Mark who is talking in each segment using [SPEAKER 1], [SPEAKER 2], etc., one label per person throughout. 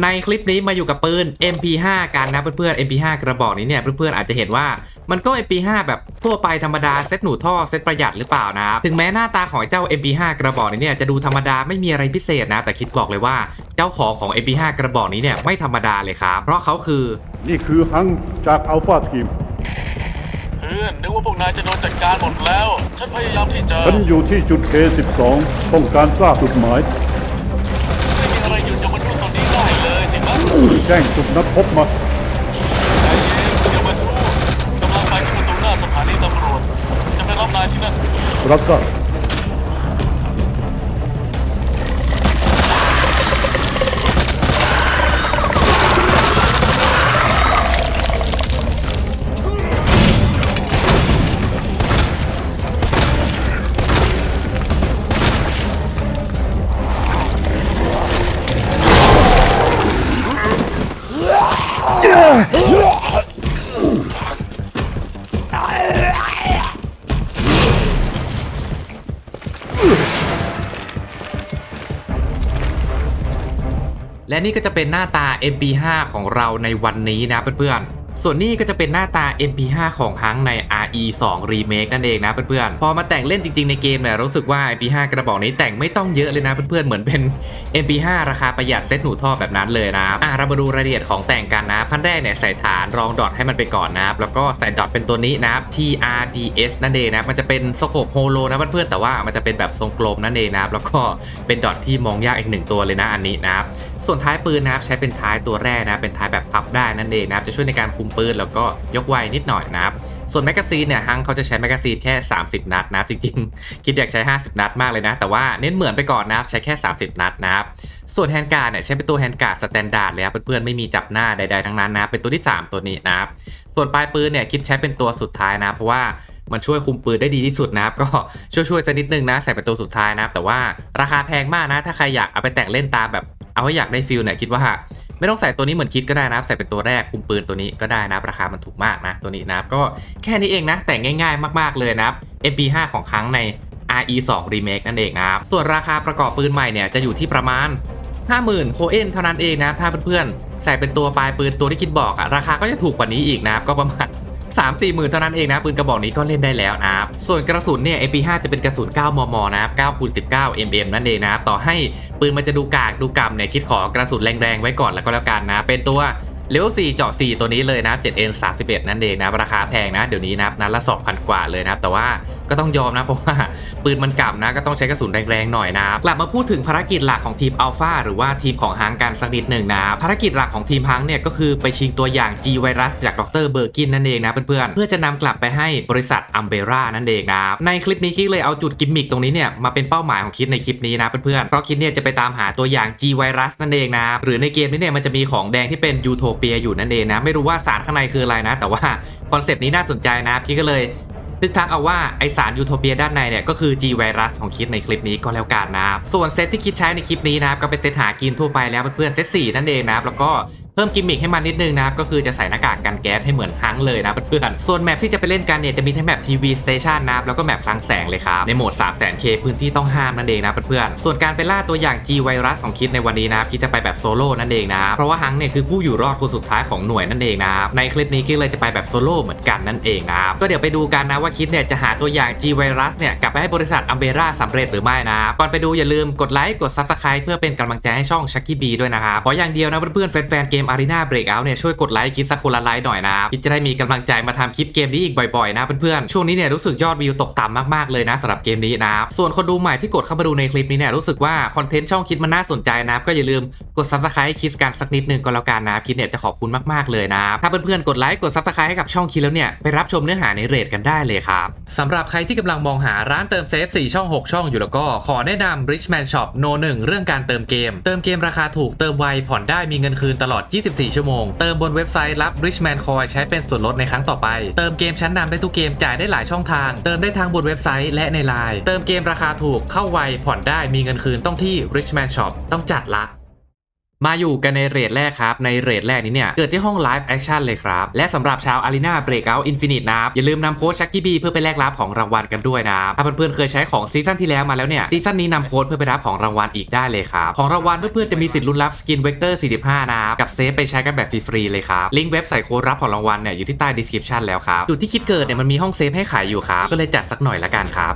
[SPEAKER 1] ในคลิปนี้มาอยู่กับปืน MP5 กันนะเพื่อนๆ MP5 กระบอกนี้เนี่ยเพื่อนๆอาจจะเห็นว่ามันก็ MP5 แบบทั่วไปธรรมดาเซตหนูท่อเซตประหยัดหรือเปล่านะครับถึงแม้หน้าตาของไอ้เจ้า MP5 กระบอกนี้เนี่ยจะดูธรรมดาไม่มีอะไรพิเศษนะ แต่คิดบอกเลยว่าเจ้าของของ MP5 กระบอกนี้เนี่ยไม่ธรรมดาเลยครับเพราะเขาคือ
[SPEAKER 2] นี่คือฮังจากอัลฟาทีม
[SPEAKER 3] เพื่อนนึกว่าพวกนายจะโดนจัดการหมดแล้ว ฉันพยายามที่จะ
[SPEAKER 2] ฉันอยู่ที่จุด K12 ต้องการทราบจุดหมาย
[SPEAKER 3] ไม่มีอะไรหยุดยมนุษย์ตัวนี้ได้เลยสิครับ
[SPEAKER 2] แจ้งจุดนัดพบมา
[SPEAKER 3] ใจเย็นเดี๋ยวมาทูกำลังไปที่ประตูหน้าสถานีตำรวจ จะไปรับนายที่นั่น
[SPEAKER 2] รับทราบ
[SPEAKER 1] นี่ก็จะเป็นหน้าตา MP5 ของเราในวันนี้นะเพื่อนๆ ส่วนนี้ก็จะเป็นหน้าตา MP5 ของครั้งใน E2 Remake นั่นเองนะเพื่อนๆ พอมาแต่งเล่นจริงๆ ในเกมเนี่ยรู้สึกว่า MP5 กระบอกนี้แต่งไม่ต้องเยอะเลยนะเพื่อนๆ เหมือนเป็น MP5 ราคาประหยัดเซ็ตหนูท่อแบบนั้นเลยนะอะเรามาดูรายละเอียดของแต่งกันนะพันแรกเนี่ยใส่ฐานรองดอทให้มันไปก่อนนะครับแล้วก็ใส่ดอทเป็นตัวนี้นะครับ TRDS นั่นเองนะมันจะเป็นสโคปโฮโลนะเพื่อนๆแต่ว่ามันจะเป็นแบบทรงกลมนั่นเองนะครับแล้วก็เป็นดอทที่มองยากอีกหนึ่งตัวเลยนะอันนี้นะครับส่วนท้ายปืนนะครับใช้เป็นท้ายตัวแรกนะเป็นท้ายแบบพับได้นั่นเองนะครับจะช่วยในการคุมปืนแล้วก็ยกไวนิดหน่อยนะครับ ส่วนแมกกาซีนเนี่ยฮังเขาจะใช้แมกกาซีนแค่ 30 นัดนะครับจริงๆ คิดอยากใช้ 50 นัดมากเลยนะ แต่ว่าเน้นเหมือนไปก่อนนะครับใช้แค่ 30 นัดนะครับส่วนแฮนด์การ์ดเนี่ยใช้เป็นตัวแฮนด์การ์ดสแตนดาร์ดเลยครับเพื่อนๆไม่มีจับหน้าใดๆทั้งนั้นนะเป็นตัวที่ 3 ตัวนี้นะครับส่วนปลายปืนเนี่ยคิดใช้เป็นตัวสุดท้ายนะเพราะว่ามันช่วยคุมปืนได้ดีที่สุดนะครับ ก็ช่วยๆจะนิดนึงนะ ใส่เป็นตัวสุดท้ายนะครับ แต่ว่าราคาแพงมากนะ ถ้าใครอยากเอาไปแต่งเล่นตามแบบ เอาให้อยากได้ฟิลเนี่ยคิดว่า ไม่ต้องใส่ตัวนี้เหมือนคิดก็ได้นะครับ ใส่เป็นตัวแรกคุมปืนตัวนี้ก็ได้นะราคามันถูกมากนะตัวนี้นะครับก็แค่นี้เองนะแต่งง่ายๆ มากๆเลยนะครับ MP5 ของครั้งใน RE2 Remake นั่นเองนะครับส่วนราคาประกอบปืนใหม่เนี่ยจะอยู่ที่ประมาณ50,000โคเอนเท่านั้นเองนะครับถ้าเพื่อนๆใส่เป็นตัวปลายปืนตัวที่คิดบอกอะราคาก็จะถูกกว่านี้อีกนะครับก็ประมาณ 3 4หมื่นเท่านั้นเองนะปืนกระบอกนี้ก็เล่นได้แล้วนะครับส่วนกระสุนเนี่ย MP5 จะเป็นกระสุน 9 มม นะครับ9คูณ19 mm นั่นเองนะครับต่อให้ปืนมันจะดูกากดูกำเนี่ยคิดขอกระสุนแรงๆไว้ก่อนแล้วก็แล้วกันนะเป็นตัว เลเวล4เจาะ 4 ตัวนี้เลยนะ 7N 31 นั่นเองนะ ราคาแพงนะ เดี๋ยวนี้นะนัดละ 2,000 กว่าเลยนะแต่ว่าก็ต้องยอมนะ เพราะว่าปืนมันกำนะ ก็ต้องใช้กระสุนแรงๆหน่อยนะกลับมาพูดถึงภารกิจหลักของทีมอัลฟาหรือว่าทีมของฮังกันสักนิดหนึ่งนะภารกิจหลักของทีมฮังเนี่ยก็คือไปชิงตัวอย่าง G ไวรัสจากดรเบอร์กินนั่นเองนะเพื่อนๆเพื่อจะนำกลับไปให้บริษัทอัมเบรานั่นเองนะในคลิปนี้คิดเลยเอาจุดกิมมิคตรงนี้เนี่ยมาเป็นเป้าหมายของคิดในคลิปนี้นะเพื่อนๆเพราะคิดเนี่ยจะไปตามหาตัวอย่าง G ไวรัสนั่นเองนะหรือในเกมนี้เนี่ยมันจะมีของแดงที่เป็นยูโทเปียอยู่นั่นเองนะ ไม่รู้ว่าสารข้างในคืออะไรนะ แต่ว่าคอนเซปต์นี้น่าสนใจนะ พี่ก็เลยทึกทักเอาว่าไอสารยูโทเปียด้านในเนี่ยก็คือ G ไวรัสของคิดในคลิปนี้ก็แล้วกันนะครับส่วนเซตที่คิดใช้ในคลิปนี้นะครับก็เป็นเซตหากินทั่วไปแล้วเพื่อนๆเซตสี่นั่นเองนะครับแล้วก็ เพิ่มกิมมิคให้มันนิดนึงนะครับก็คือจะใส่หน้ากากกันแก๊สให้เหมือนฮังเลยนะเพื่อนๆส่วนแมปที่จะไปเล่นกันเนี่ยจะมีทั้งแมปทีวีสเตชันนะครับแล้วก็แมปคลังแสงเลยครับในโหมด 3 0 0 0 0 0 K พื้นที่ต้องห้ามนั่นเองนะเพื่อนๆส่วนการไปล่าตัวอย่าง G ไวรัสของคิดในวันนี้นะครับคิดจะไปแบบโซโล่นั่นเองนะเพราะว่าฮังเนี่ยคือผู้อยู่รอดคนสุดท้ายของหน่วยนั่นเองนะครับในคลิปนี้คิดเลยจะไปแบบโซโล่เหมือนกันนั่นเองนะครับก็เดี๋ยวไปดูกันนะว่าคิดเนี่ยจะหาตัวอย่าง G ไวรัสเนี่ยกลับไปให้บริษัทอัมเบราสำเร็จหรือไม่นะก่อนไปดูอย่าลืมกดไลค์กด Subscribe เพื่อเป็นกำลังใจให้ช่องชักกี้บีด้วยนะครับขออย่างเดียวนะเพื่อนๆแฟนๆเกม Arena Breakout เนี่ยช่วยกดไลค์คิดสักคนละไลค์หน่อยนะครับคิดจะได้มีกำลังใจมาทำคลิปเกมนี้อีกบ่อยๆนะเพื่อนๆช่วงนี้เนี่ยรู้สึกยอดวิวตกต่ำมากๆเลยนะสำหรับเกมนี้นะส่วนคนดูใหม่ที่กดเข้ามาดูในคลิปนี้เนี่ยรู้สึกว่าคอนเทนต์ช่องคิดมันน่าสนใจนะก็อย่าลืมกด Subscribe ให้คิดกันสักนิดนึงก็แล้วกันนะคิดเนี่ยจะขอบคุณมากๆเลยนะถ้าเพื่อนๆกดไลค์กด Subscribe ให้กับช่องคิดแล้วเนี่ยไปรับชมเนื้อหาในเรทกันได้เลยครับสำหรับใครที่กำลังมองหาร้านเติมเซฟ4ช่อง 6 ช่องอยู่แล้วก็ขอแนะนำ Richman Shop No 1เรื่องการเติมเกม เติมเกมราคาถูกเติมไวผ่อนได้มีเงินคืนตลอด24 ชั่วโมง เติมบนเว็บไซต์รับ Richman Coin ใช้เป็นส่วนลดในครั้งต่อไป เติมเกมชั้นนำได้ทุกเกมจ่ายได้หลายช่องทาง เติมได้ทางบนเว็บไซต์และในไลน์เติมเกมราคาถูกเข้าไวผ่อนได้มีเงินคืนต้องที่ Richman Shop ต้องจัดละ มาอยู่กันในเรทแรกครับ ในเรทแรกนี้เนี่ย เกิดที่ห้อง Live Action เลยครับ และสำหรับชาว Arena Breakout Infinite นะครับ อย่าลืมนำโค้ดชักกี้บีเพื่อไปแลกรับของรางวัลกันด้วยนะถ้าเพื่อนๆเคยใช้ของซีซั่นที่แล้วมาแล้วเนี่ยซีซั่นนี้นำโค้ดเพื่อไปรับของรางวัลอีกได้เลยครับ ของรางวัลเพื่อนๆจะมีสิทธิ์ลุ้นรับสกินเวกเตอร์45นะครับกับเซฟไปใช้กันแบบฟรีๆเลยครับลิงก์เว็บใส่โค้ดรับของรางวัลเนี่ยอยู่ที่ใต้ description แล้วครับจุดที่คิดเกิดเนี่ยมันมีห้องเซฟให้ขายอยู่ครับก็เลยจัดสักหน่อยละกันครับ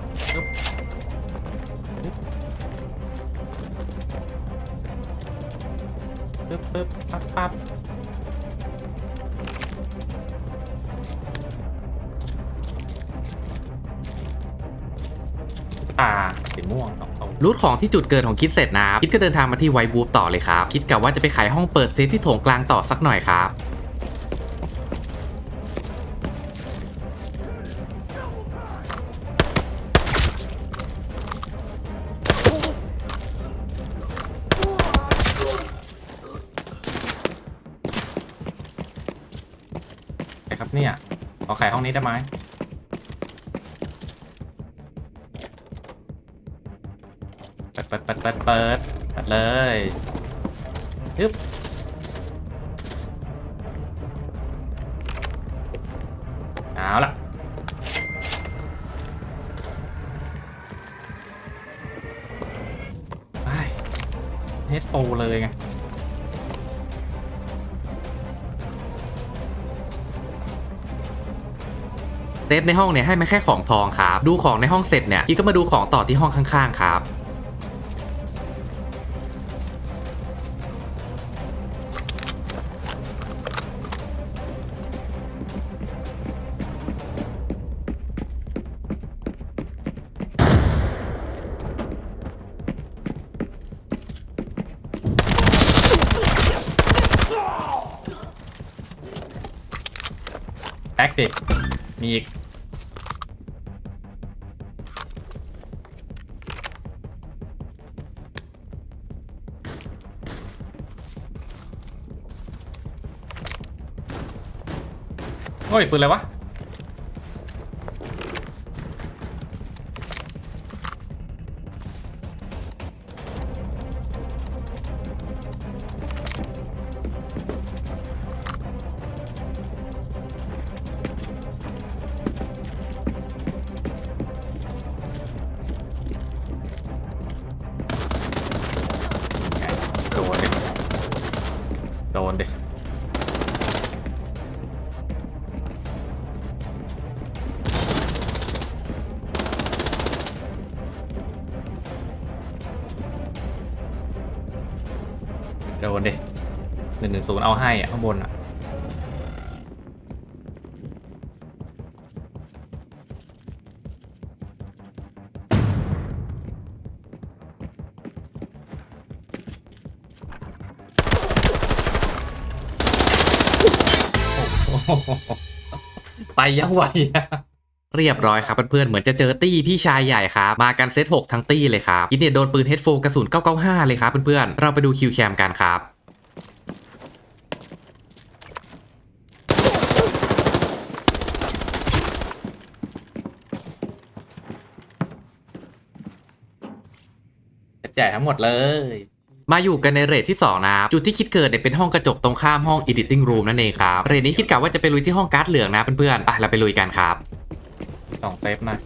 [SPEAKER 1] ปึ๊บปึ๊บปั๊บปั๊บตาสีม่วงสองตัวรูทของที่จุดเกิดของคิดเสร็จนะครับคิดก็เดินทางมาที่ไวบูฟต่อเลยครับ คิดกับว่าจะไปขายห้องเปิดเซฟที่โถงกลางต่อสักหน่อยครับ ห้องนี้ได้ไหมเปิดเปิดเปิดเปิดเปิดเปิดเลยฮึบ เซฟในห้องเนี่ยให้มาแค่ของทองครับ ดูของในห้องเสร็จเนี่ยพี่ก็มาดูของต่อที่ห้องข้างๆครับแอคดิ มีอีก โอ้ยปืนอะไรวะ นึ่งหนึ่งศูนย์เอาให้อะข้างบนอะไปยังไหวอะเรียบร้อยครับเพื่อนๆ เหมือนจะเจอตี้พี่ชายใหญ่ครับ มากันเซต6ทั้งตี้เลยครับ กินเนี่ยโดนปืนเฮดโฟกระสุน 995 เลยครับเพื่อนๆ เราไปดูคิวแคมกันครับ ทั้งหมดเลย มาอยู่กันในเรทที่ 2 นะครับ จุดที่คิดเกิดเนี่ยเป็นห้องกระจกตรงข้ามห้อง editing room นั่นเองครับ เรทนี้คิดกะว่าจะไปลุยที่ห้องการ์ดเหลืองนะเพื่อนๆไปเราไปลุยกันครับสองเซฟนะ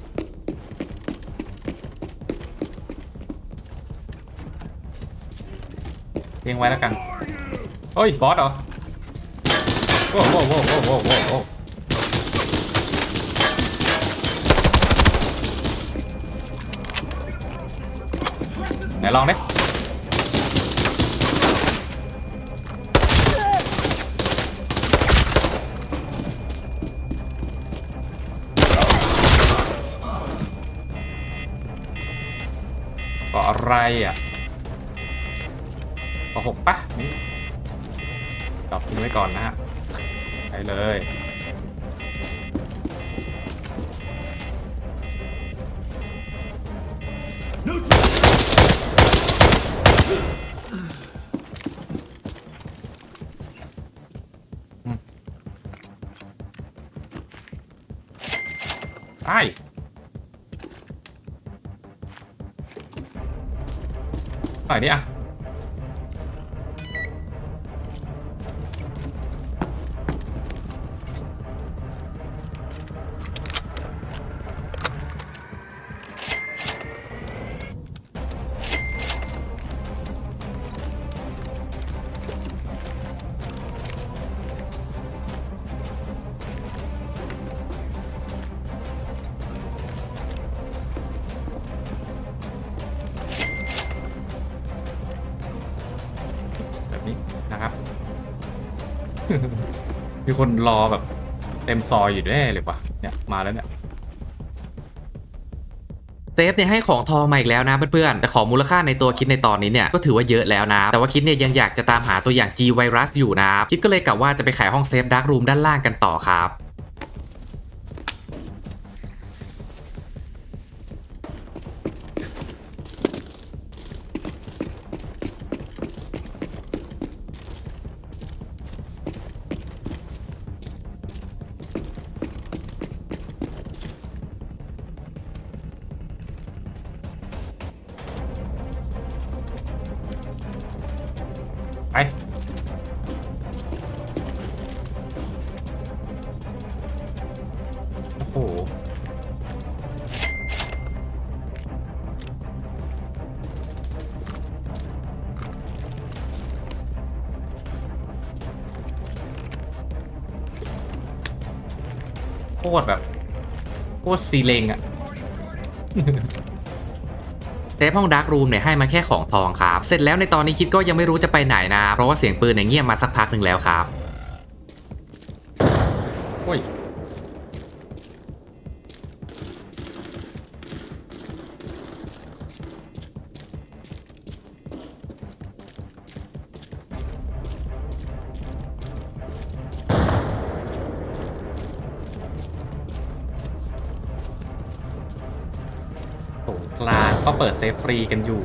[SPEAKER 1] เลี้ยงไว้แล้วกัน โอ้ย บอสเหรอ โว้โว้โว้โว้โว้โว้ ไหนลองดิก็อะไรอะก็หกปะนี่ตอบทิ้งไว้ก่อนนะฮะ ไปเลย ไปต่อยดิอะ มีคนรอแบบ เต็มซอยอยู่แน่เลยว่ะเนี่ยมาแล้วเนี่ยเซฟเนี่ยให้ของทองมาอีกแล้วนะเพื่อนๆ แต่ของมูลค่าในตัวคิดในตอนนี้เนี่ยก็ถือว่าเยอะแล้วนะ แต่ว่าคิดเนี่ยยังอยากจะตามหาตัวอย่าง G ไวรัสอยู่นะ คิดก็เลยกะว่าจะไปขายห้องเซฟดาร์กรูมด้านล่างกันต่อครับ โอ้โหโคตรแบบโคตรซีเลงอะเซฟห้องดาร์กรูมเนี่ยให้มาแค่ของทองครับ เสร็จแล้วในตอนนี้คิดก็ยังไม่รู้จะไปไหนนะ เพราะว่าเสียงปืนเนี่ยเงียบมาสักพักหนึ่งแล้วครับ ตรงกลางก็เปิดเซฟฟรีกันอยู่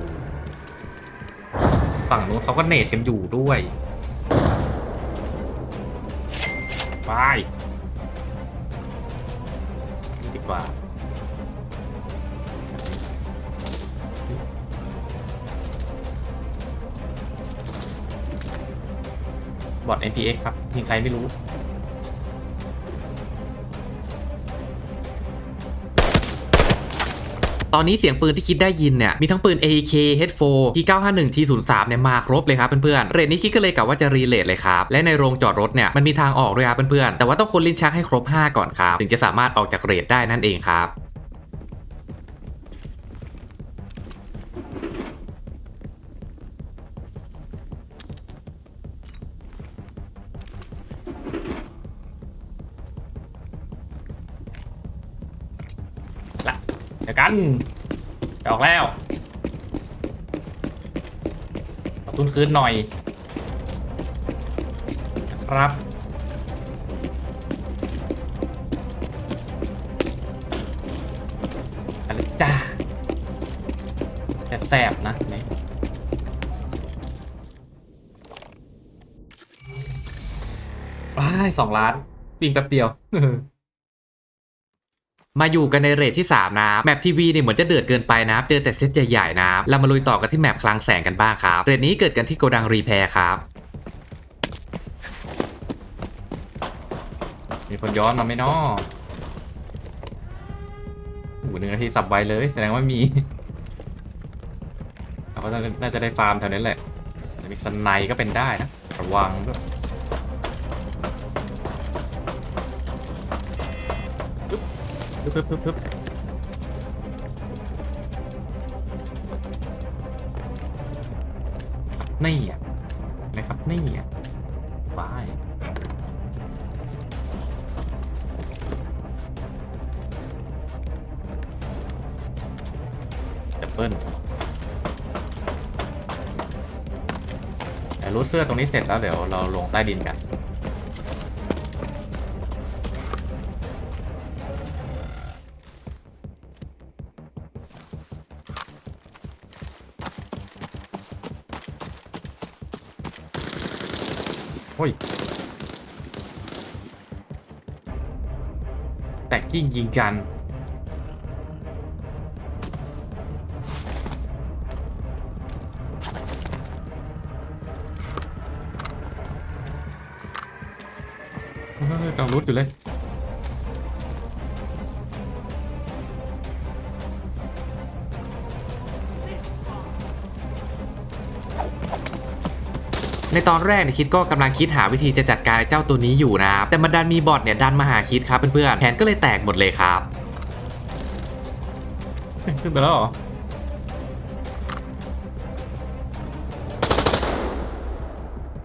[SPEAKER 1] ฝั่งนู้นเขาก็เนตกันอยู่ด้วยไปนี่ดีกว่าบอท NPX ครับยิงใครไม่รู้ ตอนนี้เสียงปืนที่คิดได้ยินเนี่ยมีทั้งปืน AK H4 T951 T03 เนี่ยมาครบเลยครับเพื่อนๆเรทนี้คิดก็เลยกะว่าจะรีเลทเลยครับและในโรงจอดรถเนี่ยมันมีทางออกด้วยครับเพื่อนๆแต่ว่าต้องคนลิ้นชักให้ครบ 5 ก่อนครับถึงจะสามารถออกจากเรทได้นั่นเองครับ กันออกแล้วขอทุนคืนหน่อยครับอะไรจ้าจะแสบนะนี่ว้ายสองล้านปิงแป๊บเดียว มาอยู่กันในเรทที่ 3 นะแมปทีวีเนี่ยเหมือนจะเดือดเกินไปนะเจอแต่เซตใหญ่ๆนะเรามาลุยต่อกันที่แมปคลังแสงกันบ้างครับ เรทนี้เกิดกันที่โกดังรีแพร์ครับ มีคนย้อนมาไหมนาะโอ้โหหนึ่งนาทีสับไวเลย แสดงว่ามีเราก็น่าจะได้ฟาร์มแถวนี้แหละแต่มีสไนก็เป็นได้นะ ระวังด้วย ปึ๊บปึ๊บปึ๊บปึ๊บนี่อะอะครับนี่อะบายดับเบิ้ลเดี๋ยวรูดเสื้อตรงนี้เสร็จแล้วเดี๋ยวเราลงใต้ดินกัน แตกกิ้งยิงกัน ในตอนแรกเนี่ยคิดก็กำลังคิดหาวิธีจะจัดการไอ้เจ้าตัวนี้อยู่นะครับแต่มันดันมีบอทเนี่ยดันมาหาคิดครับเพื่อนๆแผนก็เลยแตกหมดเลยครับขึ้นไปแล้วเหรอ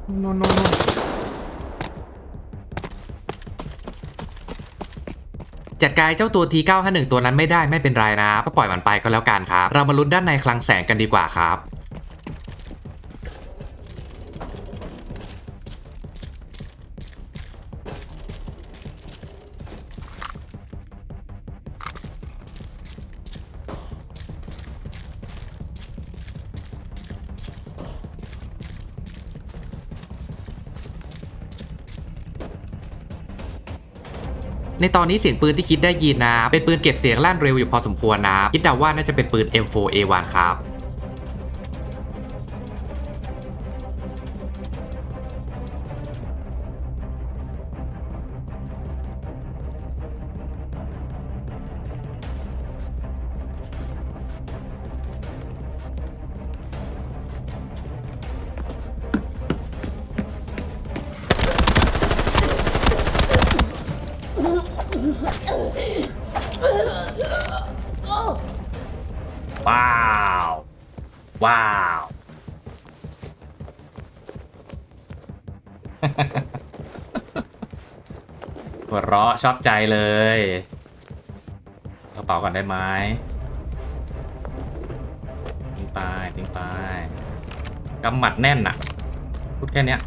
[SPEAKER 1] โโน่นโน่นโน่นจัดการเจ้าตัว T951 ตัวนั้นไม่ได้ไม่เป็นไรนะก็ปล่อยมันไปก็แล้วกันครับ เรามาลุ้นด้านในคลังแสงกันดีกว่าครับ ในตอนนี้เสียงปืนที่คิดได้ยินนะ เป็นปืนเก็บเสียงลั่นเร็วอยู่พอสมควรนะ คิดเดาว่าน่าจะเป็นปืน M4A1 ครับะชอบใจเลยกระเป๋าก่อนได้ไหมทิ้งไปทิ้งไปกำหมัดแน่นอะพูดแค่เนี้ย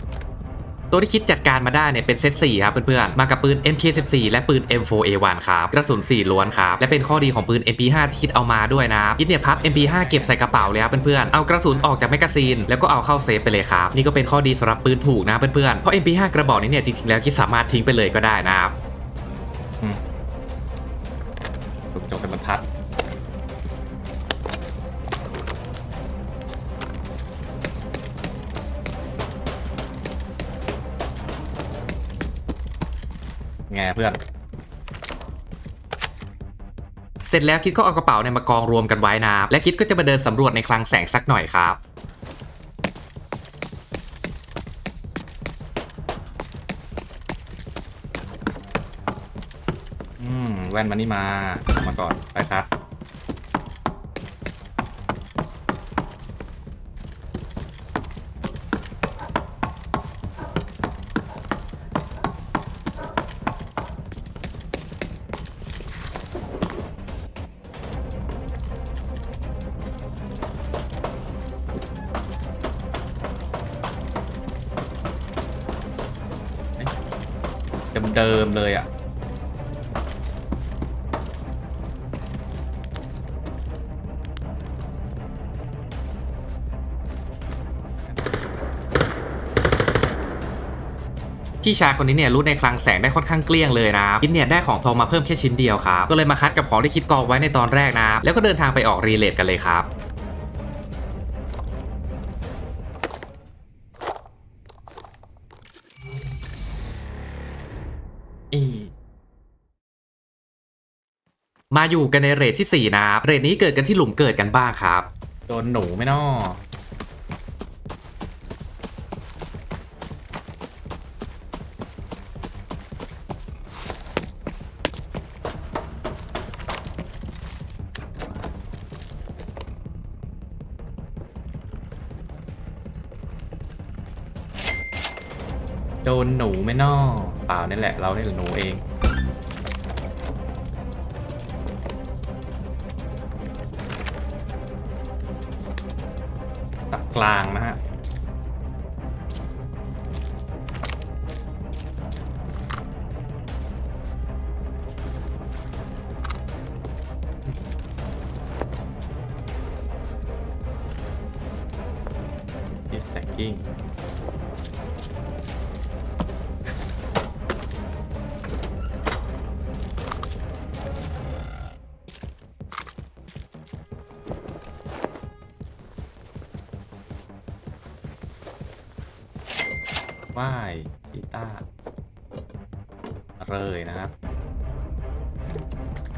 [SPEAKER 1] ตัวที่คิดจัดการมาได้เนี่ยเป็นเซต4ครับเพื่อนๆ มากับปืน MK14 และปืน M4A1 ครับกระสุน4ล้วนครับและเป็นข้อดีของปืน MP5 ที่คิดเอามาด้วยนะคิดเนี่ยพับ MP5 เก็บใส่กระเป๋าเลยครับเพื่อนๆ เอากระสุนออกจากแมกกาซีนแล้วก็เอาเข้าเซฟไปเลยครับ นี่ก็เป็นข้อดีสำหรับปืนถูกนะเพื่อนๆ เพราะ MP5 กระบอกนี้เนี่ยจริงๆแล้วคิดสามารถทิ้งไปเลยก็ได้นะครับ สร็จแล้วคิดก็เอากระเป๋าเนี่ยมากองรวมกันไว้นะและคิดก็จะมาเดินสำรวจในคลังแสงสักหน่อยครับอืมแว่นมานี่มามาก่อนไปครับ ดิมเลยอะ พี่ชายคนนี้เนี่ยรู้ในคลังแสงได้ค่อนข้างเกลี้ยงเลยนะคิดเนี่ยได้ของทองมาเพิ่มแค่ชิ้นเดียวครับ ก็เลยมาคัดกับของที่คิดกองไว้ในตอนแรกนะ แล้วก็เดินทางไปออกรีเลทกันเลยครับ มาอยู่กันในเรทที่ 4 นะเรทนี้เกิดกันที่หลุมเกิดกันบ้างครับ โดนหนูไม่นอโดนหนูไม่นอเปล่านี่แหละ เราเนี่ยแหละหนูเอง กลางนะฮะ ว่ายกีตาร์เลยนะครับ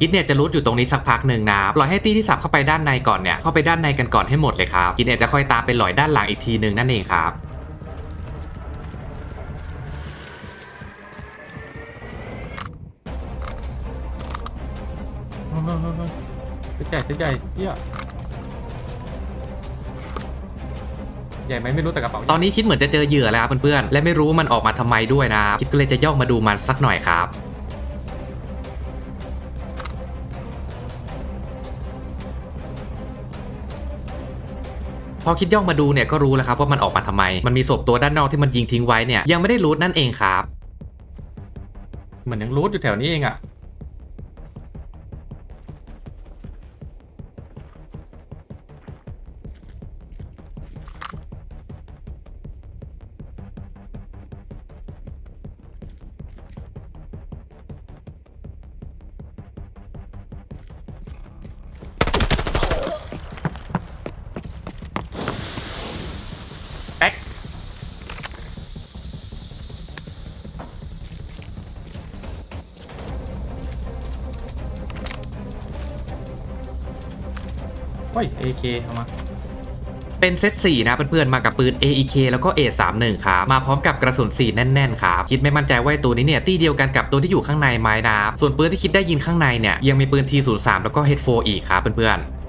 [SPEAKER 1] กิดเนี่ยจะรูดอยู่ตรงนี้สักพักหนึ่งนะปล่อยให้ตี้ที่สับเข้าไปด้านในก่อนเนี่ยเข้าไปด้านในกันก่อนให้หมดเลยครับกิดเนี่ยจะค่อยตามไปหลอยด้านหลังอีกทีหนึ่งนั่นเองครับเฮ้ยเฮ้ยเฮ้ยเฮ้ยใหญ่ใหญ่เฮีย ใหญ่ไหมไม่รู้แต่กระเป๋าตอนนี้คิดเหมือนจะเจอเหยื่อแล้วครับเพื่อนๆและไม่รู้ว่ามันออกมาทำไมด้วยนะคิดก็เลยจะย่องมาดูมันสักหน่อยครับพอคิดย่องมาดูเนี่ยก็รู้แล้วครับว่ามันออกมาทำไม มันมีศพตัวด้านนอกที่มันยิงทิ้งไว้เนี่ยยังไม่ได้รูทนั่นเองครับเหมือนยังรูทอยู่แถวนี้เองอะ AK เอามา เป็นเซต4นะเพื่อนๆมากับปืน AEK แล้วก็ A31 ครับมาพร้อมกับกระสุน4แน่นๆครับคิดไม่มั่นใจว่าตัวนี้เนี่ยตีเดียวกันกับตัวที่อยู่ข้างในไม้นะส่วนปืนที่คิดได้ยินข้างในเนี่ยยังมีปืน T03 แล้วก็ H4 อีกครับเพื่อนๆ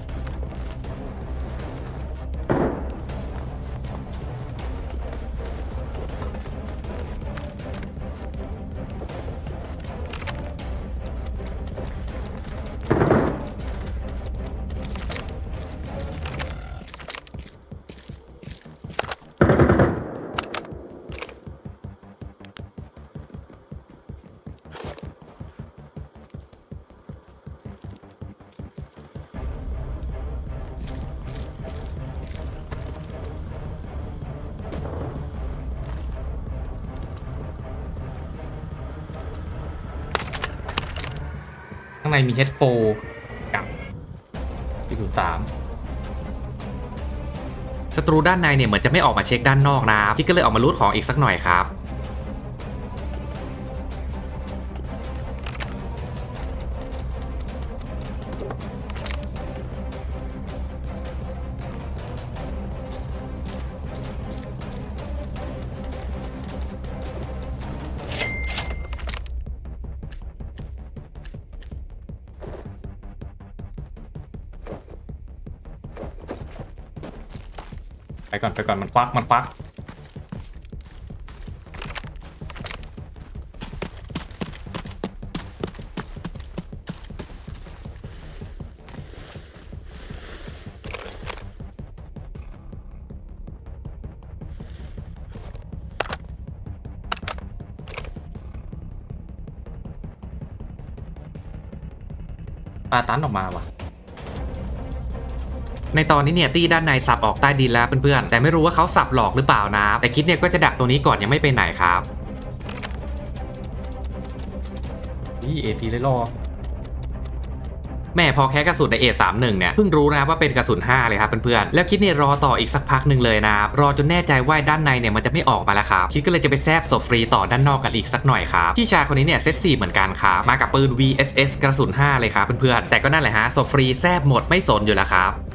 [SPEAKER 1] างในมีเฮดโฟกับ403ศัตรูด้านในเนี่ยเหมือนจะไม่ออกมาเช็คด้านนอกนะพี่ก็เลยออกมารูดของอีกสักหน่อยครับ ก่อนไปก่อนมันควักมันควักปาตันออกมาว่ะ ในตอนนี้เนี่ยตี้ด้านในสับออกใต้ดินแล้วเพื่อนๆแต่ไม่รู้ว่าเขาสับหลอกหรือเปล่านะ แต่คิดเนี่ยก็จะดักตัวนี้ก่อนยังไม่ไปไหนครับนี่เอพีเลยรอแม่พอแค่กระสุนใน A31 เนี่ยเพิ่งรู้นะว่าเป็นกระสุน 5 เลยครับเพื่อนๆ แล้วคิดเนี่ยรอต่ออีกสักพักหนึ่งเลยนะครับรอจนแน่ใจว่าด้านในเนี่ยมันจะไม่ออกมาแล้วครับ คิดก็เลยจะไปแซบศพฟรีต่อด้านนอกกันอีกสักหน่อยครับพี่ชายคนนี้เนี่ยเซต4เหมือนกันครับมากับปืน VSS กระสุน 5 เลยครับเพื่อนๆ แต่ก็นั่นแหละฮะศพฟรีแซบหมดไม่สนอยู่แล้วครับ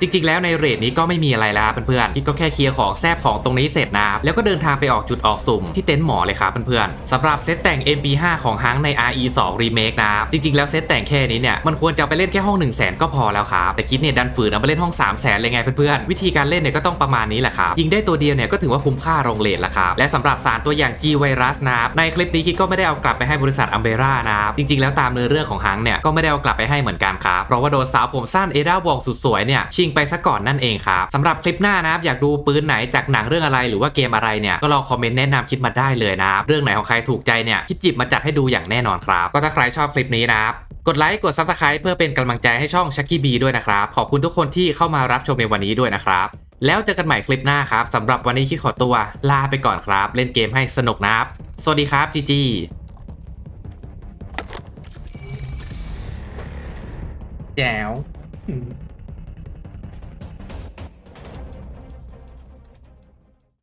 [SPEAKER 1] จริงๆ แล้วในเรทนี้ก็ไม่มีอะไรแล้วเพื่อนๆกิ๊กก็แค่เคลียร์ของแซบของตรงนี้เสร็จนะ แล้วก็เดินทางไปออกจุดออกสุ่มที่เต็นท์หมอเลยครับเพื่อนๆสำหรับเซตแต่ง MP5 ของฮังใน RE 2 Remake นะจริงๆ แล้วเซตแต่งแค่นี้เนี่ยมันควรจะไปเล่นแค่ห้อง 1 0 0 0 0แก็พอแล้วครับแต่คิดเนี่ยดันฝืนเอาไปเล่นห้อง 3 0 0 0 0 0เลยไงเพื่อนๆวิธีการเล่นเนี่ยก็ต้องประมาณนี้แหละครับยิงได้ตัวเดียวเนี่ยก็ถือว่าคุ้มค่าโรงเลทละครับและสำหรับสารตัวอย่าง G Virus นะครับในคลิปนี้คิดก็ไม่ได้เอากลับไปให้บริษัทอัมเบร่านะครับจริงๆ แล้วตามเนื้อเรื่องของฮังเนี่ยก็ไม่ได้เอากลับไปให้เหมือนกันครับเพราะว่าโดนสาวผมสั้นเอดาวองสุดสวยเนี่ยชิงไปซะก่อนนั่นเองครับสำหรับคลิปหน้านะครับอยากดูปืนไหนจากหนังเรื่องอะไรหรือว่าเกมอะไรเนี่ยก็ลองคอมเมนต์แนะนำคิดมาได้เลยนะครับเรื่องไหนของใครถูกใจเนี่ยคิดหยิบมาจัดให้ดูอย่างแน่นอนครับ ก็ถ้าใครชอบคลิปนี้นะครับกดไลค์กด Subscribe เพื่อเป็นกำลังใจให้ช่องชักกี้บีด้วยนะครับ ขอบคุณทุกคนที่เข้ามารับชมในวันนี้ด้วยนะครับ แล้วเจอกันใหม่คลิปหน้าครับสำหรับวันนี้คิดขอตัวลาไปก่อนครับ เล่นเกมให้สนุกนะครับ สวัสดีครับจีจีแจ๋ว